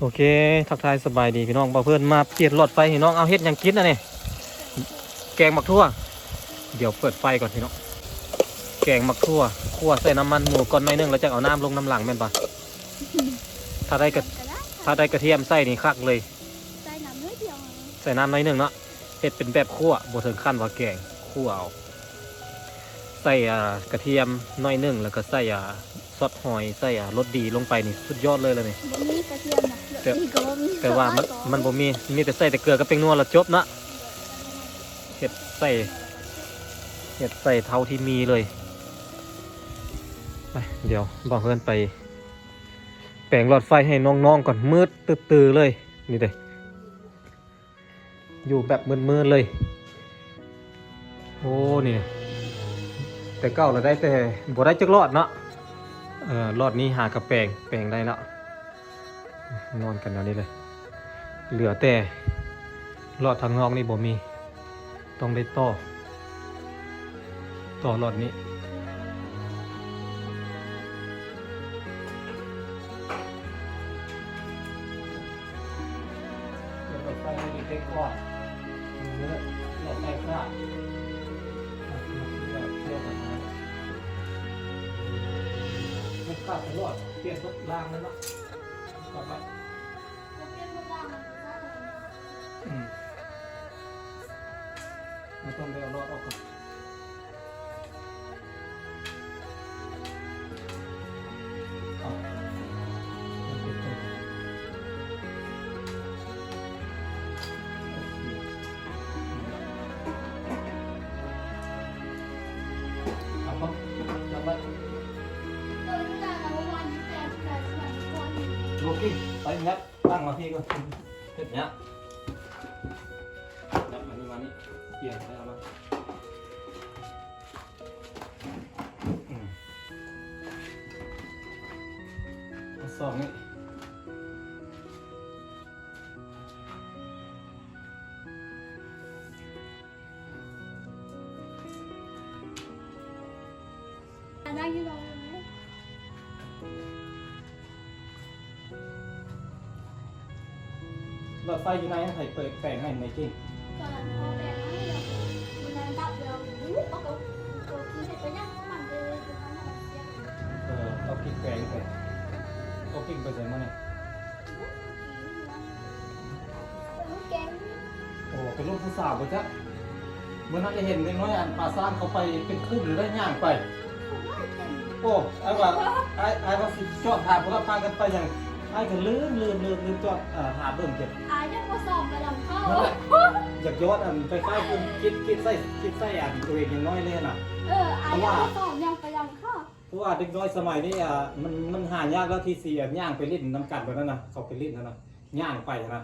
โอเค ทักทายสบายดีพี่น้องบ่าวเพื่อนมาเปลี่ยนหลอดไฟให้น้องเอาเฮ็ดหยังกินนะเนี่ยแกงมักทั่ว เดี๋ยวเปิดไฟก่อนพี่น้อง แกงมักทั่วคั่วใส่น้ำมันหมูก่อนหน่อยหนึงแล้วจะเอาน้ำลงน้ำหลังแม่นปะถ้าได้กระถ้าได้กระเทียมใส่นี่คักเลย ใส่น้ำน้อยเดียวใส่น้ำหน่อยหนึงเนาะเฮ็ดเป็นแบบคั่วบ่ถึงขั้นว่าแกงคั่วเอา ใส่อ่ากระเทียมหน่อยหนึงแล้วก็ใส่อ่าซอสหอยใส่อ่ารสดีลงไปนี่สุดยอดเลยเลยนี่บ่มีกระเทียมนะแต่นี่ก็บ่มีแต่ว่ามันมันบ่มีมีแต่ใส่แต่เกลือกับเป็นนัวและจบเนาะเห็ดใส่เห็ดใส่เท่าที่มีเลยไปเดี๋ยวบอกเพื่อนไป แปลงหลอดไฟให้น้องๆก่อนมืดตื้อๆเลยนี่เลยอยู่แบบมืดๆเลย โอ้นี่ แต่เก้าเราได้แต่บ่ได้จักรอดเนาะเออรอดนี้หากระแปลงแปลงได้แล้วนอนกันแนวนี้เลย เหลือแต่หลอดทางนอกนี่บ่มี ต้องได้ต่อ ต่อหลอดนี้หลอดไฟไม่ได้ก่อนเนื้อหลอดไฟขา ข้าดตลอดเปลี่ยนรถรางนั้นเนาะก่อนไปอืมไม่ต้องไปเอารอดออกก่อน โลกิ้งไปงัดตั้งมาพี่ก่อนเฮ็ดเนี้ยนับมานี่มานี่เปลี่ยนไปเอามาอืมเอาสองนี่นั่งอยู่ตรง หลอดไฟอยู่ไหนให้เปิดแปลงให้ในจริงตอนนั้นพอแปลงให้เราวันนั้นดับเราอู้เอาก็ก็คิดให้ไปนั่งมันเลยตรงนั้นน่ะเสียงเออเอาพริกแปลงไปเอาพริกไปใส่มาเนี่ยแกงโอ้เป็นรูปผู้สาวปะจ๊ะเมื่อนั้นจะเห็นเล็กน้อยอันปลาซ่านเขาไปเป็นคู่หรือได้ย่างไปโอ้ไอ้ว่าไอ้ไอ้ว่าสิจอดถามพวกเราพากันไปอย่างไอ้ก็ลืมลืมลืมลืมจอดอ่าหาเบิ่งเก็บ อายังมาสอบกระดำเข้านั่นแหละอยากยอดอันไปใกล้คุณคิดคิดใส่คิดใส่อันตัวเองยังน้อยเลยน่ะ เอออายังมาสอบยังกระดำเข้าเพราะว่าเด็กน้อยสมัยนี้อะมันมันหายากแล้วที่สี่ย่างไปเล่นน้ำกันแบบนั้นนะเขาไปเล่นนั่นนะย่างไปนะ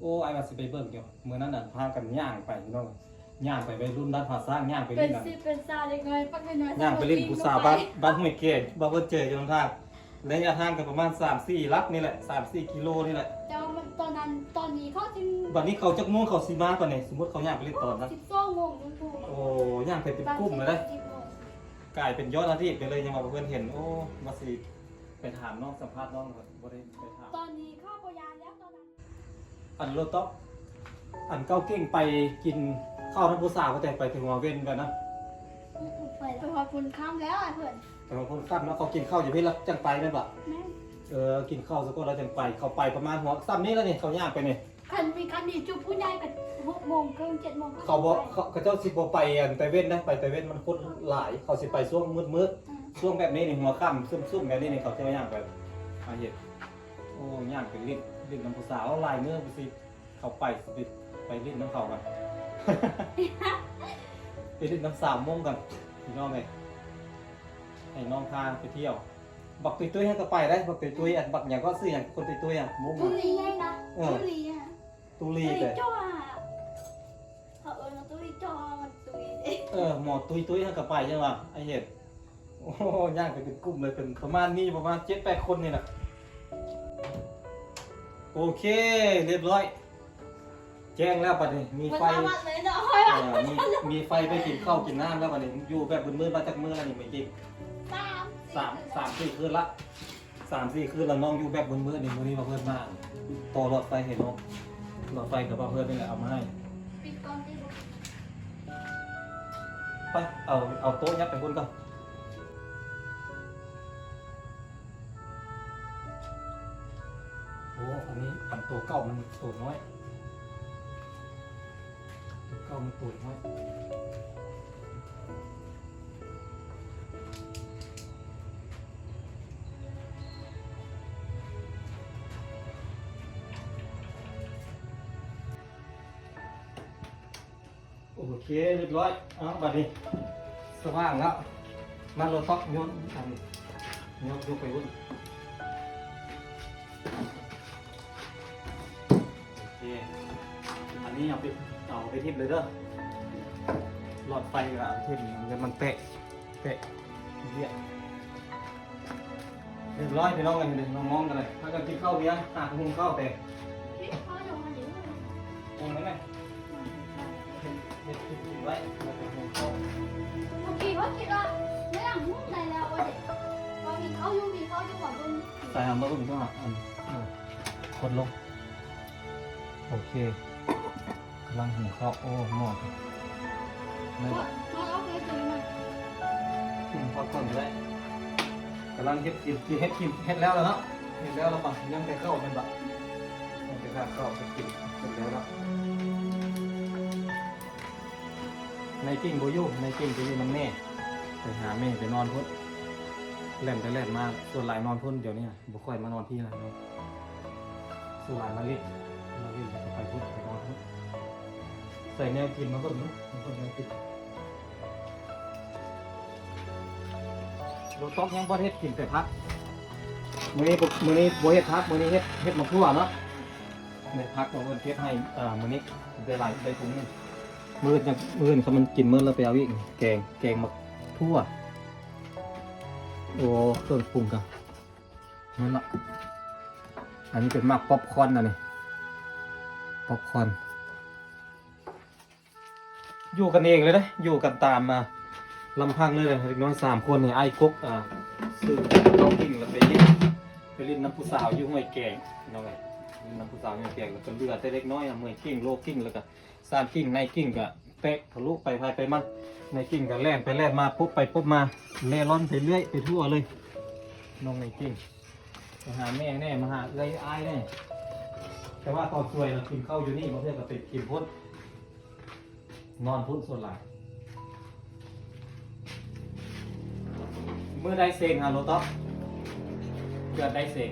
โอ้ไอ้ว่าสิไปเบิ่งเกี่ยวเมื่อนั้นน่ะพากันย่างไปพี่น้องย่างไปไปรุ่นด้านภาษาย่างไปเป็เล่นนนั่นสิเป็นซาเล็กน้อยปักน้อยย่างไปเล่นผู้สาวบ้านบ้านห้วยเกศบ้านเพิ่นเจออยู่ตรงทางระยะทางกันประมาณ3 4ลักนี่แหละ3 4กิโลนี่แหละแต่ว่ามันตอนนั้นตอนนี้เขาจึงบัดนี้เขาจักม่วงเขาสีมาก่อนนี่สมมติเขาย่างไปเล่นตอนนั้นสิบสองโมงนึงถูกโอ้ย่างไปเป็นกลุ่มเลยได้กลายเป็นยอดอาชีพไปเลยยังมาเพื่อนเห็นโอ้มาสิไปถามน้องสัมภาษณ์น้องครับบ่ได้ไปถามตอนนี้เข้าพยานแล้วตอนนั้นอันโรต๊อกอันเก้าเก่งไปกินข้าวทั้งผู้สาวก็แต่ไปถึงหัวเว้นกันนะไปไปขอบคุณข้ามแล้วไอ้เพื่อนแต่บางคนข้ามแล้วเขากินข้าวอยู่พี่แล้วจังไปนั่นปะแม่ เออกินข้าวสักคนแล้วจังไปเขาไปประมาณหัวซ้ำนี้แล้วนี่เขาย่างไปนี่คันมีคันนี้จุผู้ใหญ่กันหกโมงครึ่งเจ็ดโมงเขาบอกเขาเขาเจ้าสิบไปอันไปเว้นนะไปแต่เว้นมันคนหลาย เขาสิไปช่วงมืดมืดๆช่วงแบบนี้นี่หัวค่ำซุ่มๆแบบนี้นี่เขาจะย่างไปอาเห็ดโอ้ย่างไปลิ้นลิ้นน้ำผู้สาวลายเนื้อไปสิเขาไปสิไปลิ้นน้ำเขากัน ไปลิ้นน้ำสามโมงกันพี่น้องเลยให้น้องพาไปเที่ยว บักตุยตุยให้ก็ไปได้บักตุยตุยอะบักอย่างก็ซื้ออย่างคนตุยตุยอะมุกตุอะ ลีไงนะตุลีอะตุตุลีลีแต่จ้าเขาเออตุลีจ้ามันตุลีเออหมอตุยตุยให้ก็ไปใช่ไหมไอเห็ดโอ้ย่างไปเป็นกลุ่มเลยเป็นประมาณนี้ประมาณเจ็ดแปดคนนี่แหละโอเค เรียบร้อย แจ้งแล้วปัดนี้มีมันไฟสามารถเลยเนาะเออมีมีไฟไปกินข้าวกินน้ำแล้วปัดนี้อยู่แบบมืดๆมาจากมือแล้วนี่ไม่จริง สามสามสี่คืนละสามสี่คืนแล้วน้องอยู่แบบมืดๆนี่มือนี้มาเพิ่นมาต่อหลอดไฟเห็นเนาะหลอดไฟกับว่าเพิ่นนี่แหละเอามาให้ปิดก่อนที่บอกไปเอาเอาโต๊ะยัดไปบนก่อนโอ้อันนี้อันตัวเก่ามันตัวน้อยตัวเก่ามันตัวน้อย โอเคเรียบร้อยเอาบัดนี้สว่างแล้วมาโรท็อกโยนอันโยนยกไปวุ่นโอเคอันนี้เอาไปเอาไปทิ่มเลยเด้อหลอดไฟกับทิ่มเดี๋ยวมันเตะเตะเรียบเรียบร้อยพี่น้องกันเลยน้องมองกันเลยถ้ากันกินข้าวเลี้ยงหากหุงข้าวแต่พี่เขาอยู่มาเดี๋ยวหุงได้ไหมเห็ดเห็ดกินไว้แล้วก็หุงข้าวเมื่อกี้ว่าคิดว่าไม่หลังหุ้นอะไรแล้วว่าเด็กพอมีเขาอยู่มีเขาอยู่ก่อนบนใส่หำมาบุ้งก็หักอันเออคนลง โอเคกำลังหุงข้าวโอ้หม้อไม่เพราเขาเอาไปซื้อมาหุงข้าวต้นได้กำลังเฮ็ดกินกินเฮ็ดกินเฮ็ดแล้วแล้วเนาะเฮ็ดแล้วแล้วป่ะยังไปเข้าเป็นบะยังไปข้าวเข้าไปกินเสร็จแล้วเนาะ ในกิ้งโบยูในกิ้งโบอยูมันแม่ไปหาแม่ไปนอนพุ่นเล่นไปเล่นมาส่วนหลายนอนพุ่นเดี๋ยวนี้บ่ค่อยมานอนพี่แล้วเนาะส่วนหลายมาเล่นมาเล่นแล้วก็ไปพุ่นไปนอนพุ่นใส่แนวกินมาเบิ่งเนาะมันก็แนวกินโรต๊อกยังบ่เฮ็ดกินแต่พักมื้อนี้มื้อนี้บ่เฮ็ดพักมื้อนี้เฮ็ดเฮ็ดมาทั่วเนาะเฮ็ดพักของเพิ่นเฮ็ดให้เอ่อมื้อนี้ได้หลายได้ถุงหนึง มื้อจังมื้อนี้เขามันกินมื้อแล้วไปเอาอีกแกงแกงมาทั่ว โอ้เครื่องปรุงกันนั่นละอันนี้เป็นหมักป๊อปคอนนะนี่ป๊อปคอน อยู่กันเองเลยนะอยู่กันตามมาลำพังเลยเลยเด็กน้อยสามคนเนี่ยไอ้กุ๊กอ่าซื้อเรากิ้งแล้วไปลิ้นไปลิ้นน้ำผู้สาวอยู่ห้วยแกงน้องไง นน้ำผู้สาวห้วยแกแล้วก็เรือแต่เล็กน้อยอะเมื่อกิ้งโลกิ้งแล้วก็สามกิ้งในกิ้งก็เตะทะลุไปภายไปมันในกิ้งก็แล่นไปแล่นมาปุ๊บไปปุ๊บมาเล่ร่อนไปเรื่อยไปทั่วเลยน้องในกิ้งไปหาแม่แน่มาหาเลยอายแน่แต่ว่าตอนสวยเรากินข้าอยู่นี่มาเพื่อกับไปกินพุทนอนพุทส่วนหลังเมื่อได้เซงฮะโรต๊อกเกิดได้เซง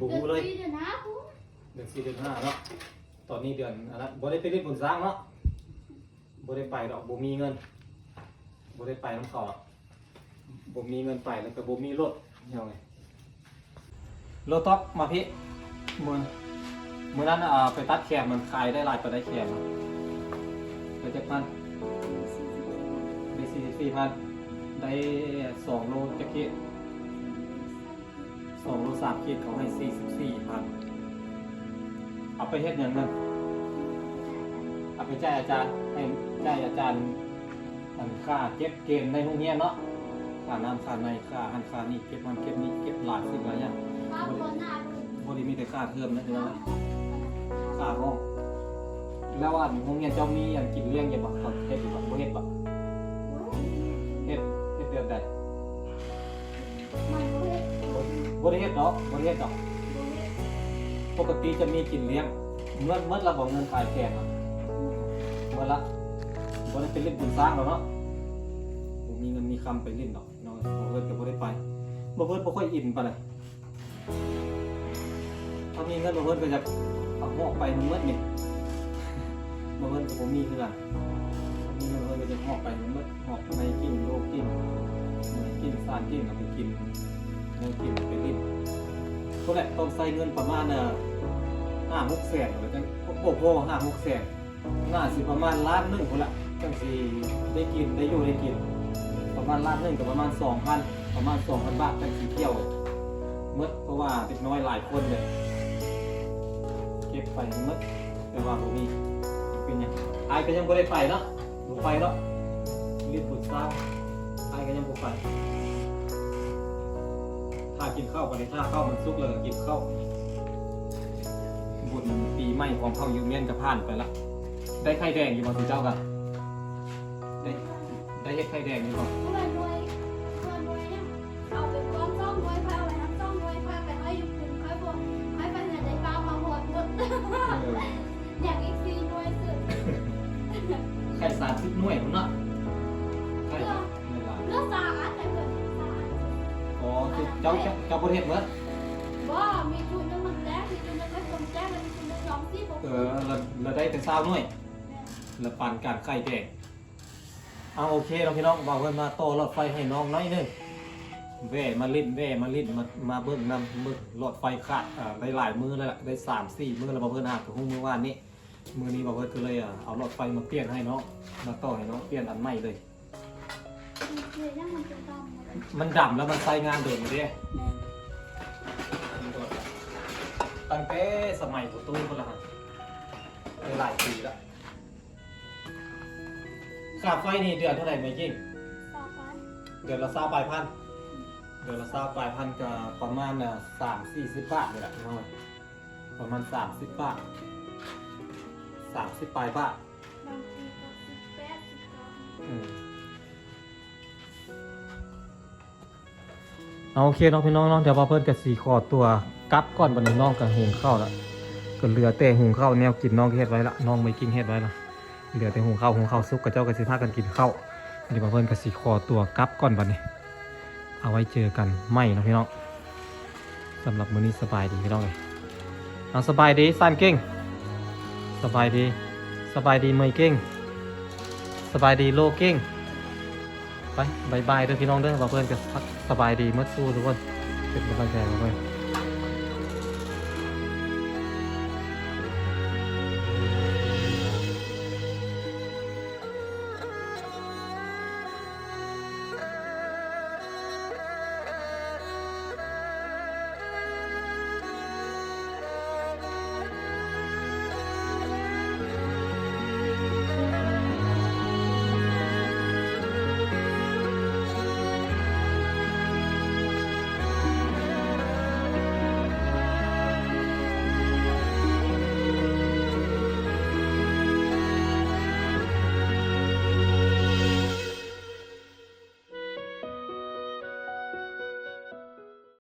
บูเลยเดี๋ยวนะคุณเดือนสี่เดือนห้าเนาะตอนนี้เดือนอันนั้นบ่ได้ไปเล่นบุญสร้างเนาะบ่ได้ไปดอกบ่มีเงินบ่ได้ไปน้ำเขาหรอกบ่มีเงินไปแล้วก็บ่มีรถเฮาไงรถต๊อกมาพี่มื้อมื้อนั้นอ่าไปตัดแขมมันขายได้หลายปานได้แขมอะได้จักพันได้44พันได้2โลจัก เกต2โล3ขีดเขาให้44พันเอาไปเฮ็ดอย่างนั้นเอาไปจ่ายอาจารย์ให้จ่ายอาจารย์อันค่าเก็บเกณฑ์ในห้องเรียนเนาะค่าน้ำค่าในค่าหันค่านี่เก็บมันเก็บนี้เก็บหลายสิ่งหลายอย่างป้าคนหน้าคุณบ่ได้มีแต่ค่าเทอมนะเดี๋ยวนะค่าห้องแล้วว่าห้องเรียนเจ้ามีอย่างกินเลี้ยงอยู่บ่เขาเฮ็ดอยู่บ่บ่เฮ็ดบ่เบ่ได้เฮ็ดดอกบ่ได้เฮ็ดดอก ปกติจะมีกินเลี้ยงเมื่อเมื่อเราบอกเงินขายแพงอะเมื่อละบ่ได้ไปเล่นบุญสร้างแล้วเนาะบ่มีเงินมีคำไปเล่นดอกเนาะบ่เพิ่นก็บ่ได้ไปบ่เพิ่นบ่ค่อยอินปานใดถ้ามีเงินบ่เพิ่นก็จะเอาหอกไปมันหมดนี่บ่เพิ่นก็บ่มีคือกันมีเงินบ่เพิ่นก็จะหอกไปมันหมดหอกในกินโลกกินเมื่อยกินซานกินก็ไปกิน เงินกินไปเล่นคนแหละต้องใช้เงินประมาณเอ่อ5 6แสนแล้วจังโอ้โห5 6แสนน่าสิประมาณล้านหนึ่งคนละจังสิได้กินได้อยู่ได้กิน ประมาณล้านหนึ่งกับประมาณสองพันประมาณสองพันบาทจังสิเที่ยวเมื่อเพราะว่าเด็กน้อยหลายคนเลยเก็บไปเมื่อแต่ว่าผมมีเป็นหยังไอายก็ยังบ่ได้ไปเนาะไปเนาะรีบปรึกษาอายก็ยังบ่ไป ถ้ากินข้าวกันเลยถ้าข้าวมันสุกเลยกินข้าวบุญปีใหม่ของเขายูเมียนกับผ่านไปละได้ไข่แดงอยู่บ่สิเจ้ากันได้ได้เฮ็ดไข่แดงอยู่บ่เพื่อนด้วยเพื่อนด้วยเนี่ยเอาไปก้อนซ่องด้วยค่อยเอาไปน้ำซ่องด้วยค่อยไปให้อยู่คุมค่อยบอกค่อยไปเนี่ยได้ปลามาหดหมดเอออยากอีกซีด้วยสุดไข่สามสิบหน่วยพุ่นเนาะ เจ้าเจ้าเจ้าประเทศเมื่อว่ามีทุนนึงมันแจ้งมีทุนนึงก็คนแจ้งแล้วมีทุนนึงยอมที่ผมเออเราเราได้แต่เช้าหน่วยเราปั่นการไข่แดงเอาโอเคเราพี่น้องบอกเพิ่นมาต่อรถไฟให้น้องน้อยหนึงแว่มาลิ้นแว่มาลิ้นมามาเบิ่งนำมึกรถไฟขาดอ่าได้หลายมือแล้วล่ะได้สามสี่มือแล้วบอกเพิ่นหากับหุ้งมือวานนี้มือนี้บอกเพิ่นก็เลยอะเอารถไฟมาเปลี่ยนให้น้องมาต่อให้น้องเปลี่ยนอันใหม่เลยเลยยังมันเป็นดำหมดเลย มันดำแล้วมันใช้งานเดิมอยู่เด้แม่ตั้งแต่สมัยตัวตู้คนละฮะเป็นหลายปีแล้วค่าไฟนี่เดือนเท่าไหร่ไหมยิ่ง สาฟันเดือนละสามปลายพัน เดือนละสามปลายพันก็ประมาณน่ะสามสี่สิบบาทนี่แหละพี่น้องประมาณสามสิบบาทสามสิบปลายบาทบางทีก็สิบแปดสิบเก้าอืม เอาโอเคเน้องพี่น้องเน้องเดี๋ยวพอเพิ่นกับสีขอตัวกลับก่อนบันนี้น้องกับหุงข้าวละก็เหลือแต่หุงข้าวแนวกินน้องเฮ็ดไว้ละน้องไม่กินเฮ็ดไว้ละเหลือแต่หุงข้าวหุงข้าวซุกกับเจ้ากับสิพากันกินข้าวเดี๋ยวพอเพิ่นกับสีขอตัวกลับก่อนบันนี้ เอาไว้เจอกันไม่นาะพี่น้องสำหรับมื้อนี้สบายดีพี่น้องเลยเอาสบายดีซานเก่งสบายดี สบายดีเมยเก่งสบายดีโลเก่ง ไปบายบายเด้อพี่น้องเด้อว่าเพื่อนก็สบายดีเมื่อสู้ทุกคนเป็นกำลังใจมาเพื่อน